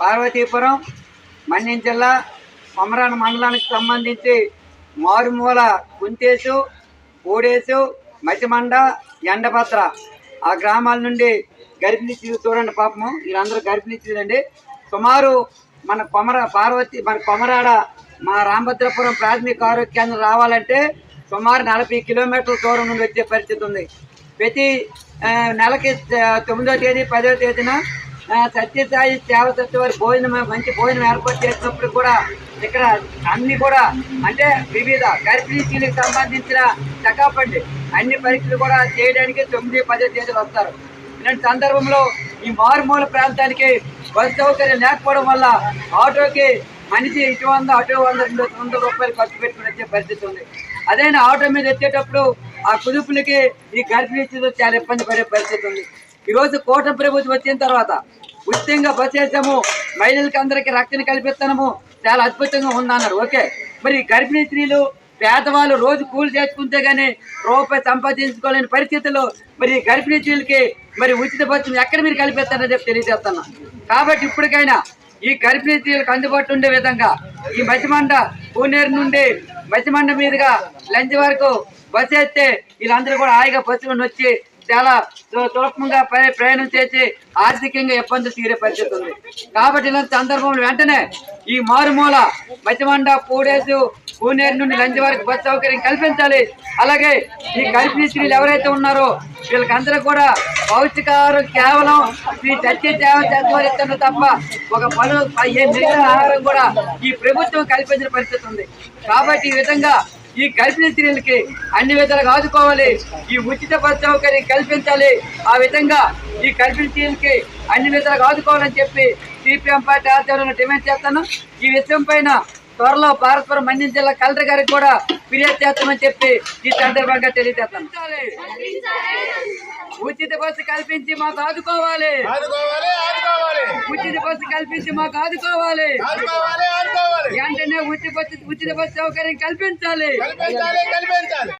పార్వతీపురం మన్యం జిల్లా కొమరాన మండలానికి సంబంధించి మారుమూల కుంతేసు కోడేసు మచిమండ ఎండపత్ర ఆ గ్రామాల నుండి గర్భిణీ చూడండి పాపము వీళ్ళందరూ గర్భిణీ సుమారు మన కొమర పార్వతి మన కొమరాడ మా రామభద్రపురం ప్రాథమిక ఆరోగ్య కేంద్రం రావాలంటే సుమారు నలభై కిలోమీటర్ల దూరం నుండి వచ్చే పరిస్థితి ఉంది. ప్రతి నెలకి తొమ్మిదో తేదీ పదో తేదీన సత్యసాయి సేవ సత్య వారి భోజనం మంచి భోజనం ఏర్పాటు చేసినప్పుడు కూడా ఇక్కడ అన్ని కూడా అంటే వివిధ గర్భిణీ సంబంధించిన చెకప్ అండి అన్ని పరీక్షలు కూడా చేయడానికి తొమ్మిది పదో తేదీలు వస్తారు. ఇలాంటి సందర్భంలో ఈ మారుమూల ప్రాంతానికి బస్ సౌకర్యం లేకపోవడం వల్ల ఆటోకి మనిషి ఇటు వంద అటు వంద రెండు వందల రూపాయలు ఖర్చు పెట్టుకుని వచ్చే పరిస్థితి ఉంది. అదైనా ఆటో మీద వచ్చేటప్పుడు ఆ కుదుపులకి ఈ గర్భిణీ చాలా ఇబ్బంది పడే పరిస్థితి ఉంది. ఈరోజు కూటమి ప్రభుత్వం వచ్చిన తర్వాత ఉచితంగా బస్ వేసాము. మహిళలకి అందరికీ రక్షణ కల్పిస్తాము చాలా అద్భుతంగా ఉందన్నారు. ఓకే. మరి గర్భిణీ స్త్రీలు పేదవాళ్ళు రోజు కూలి చేసుకుంటే కానీ రూపాయి సంపాదించుకోలేని పరిస్థితుల్లో మరి ఈ గర్భిణీ స్త్రీలకి మరి ఉచిత బస్సు ఎక్కడ మీరు కల్పిస్తారని చెప్పి తెలియజేస్తున్నా. కాబట్టి ఇప్పటికైనా ఈ గర్భిణీ స్త్రీలకు అందుబాటులో ఉండే విధంగా ఈ మధ్యమండ పూనేరు నుండి మధ్యమండ మీదుగా లంచ్ వరకు బస్సు వేస్తే వీళ్ళందరూ కూడా హాయిగా బస్సులో వచ్చి చాలా సు- ప్రయాణం చేసి ఆర్థికంగా ఇబ్బందులు తీరే పరిస్థితి ఉంది. కాబట్టి ఇలాంటి సందర్భంలో వెంటనే ఈ మారుమూల మధ్యమండ పూడేసు పూనేరు నుండి లంచ్ వరకు బస్ సౌకర్యం కల్పించాలి. అలాగే ఈ గర్భిణీ స్త్రీలు ఎవరైతే ఉన్నారో వీళ్ళకందరూ కూడా పౌష్టికాహారం కేవలం శ్రీ సత్య సేవ చేస్తున్నారు తప్ప ఒక పలు ఏ మిగిలిన ఆహారం కూడా ఈ ప్రభుత్వం కల్పించిన పరిస్థితి ఉంది. కాబట్టి ఈ విధంగా ఈ గర్భిణీ స్త్రీలకి అన్ని విధాలుగా ఆదుకోవాలి ఈ ఉచిత బస్ సౌకర్యం కల్పించాలి. ఆ విధంగా ఈ గర్భిణీ స్త్రీలకి అన్ని విధాలుగా ఆదుకోవాలని చెప్పి సిపిఎం పార్టీ ఆధ్వర్యంలో డిమాండ్ చేస్తాను. ఈ విషయం పైన త్వరలో భారతపురం మన్యం జిల్లా కలెక్టర్ గారికి కూడా ఫిర్యాదు చేస్తామని చెప్పి ఈ సందర్భంగా తెలియజేస్తాను. ఉచిత బస్సు కల్పించి మాకు ఆదుకోవాలి. ఉచిత బస్సు కల్పించి మాకు ఆదుకోవాలి. వెంటనే ఉచిత బస్సు ఉచిత బస్సు సౌకర్యం కల్పించాలి కల్పించాలి కల్పించాలి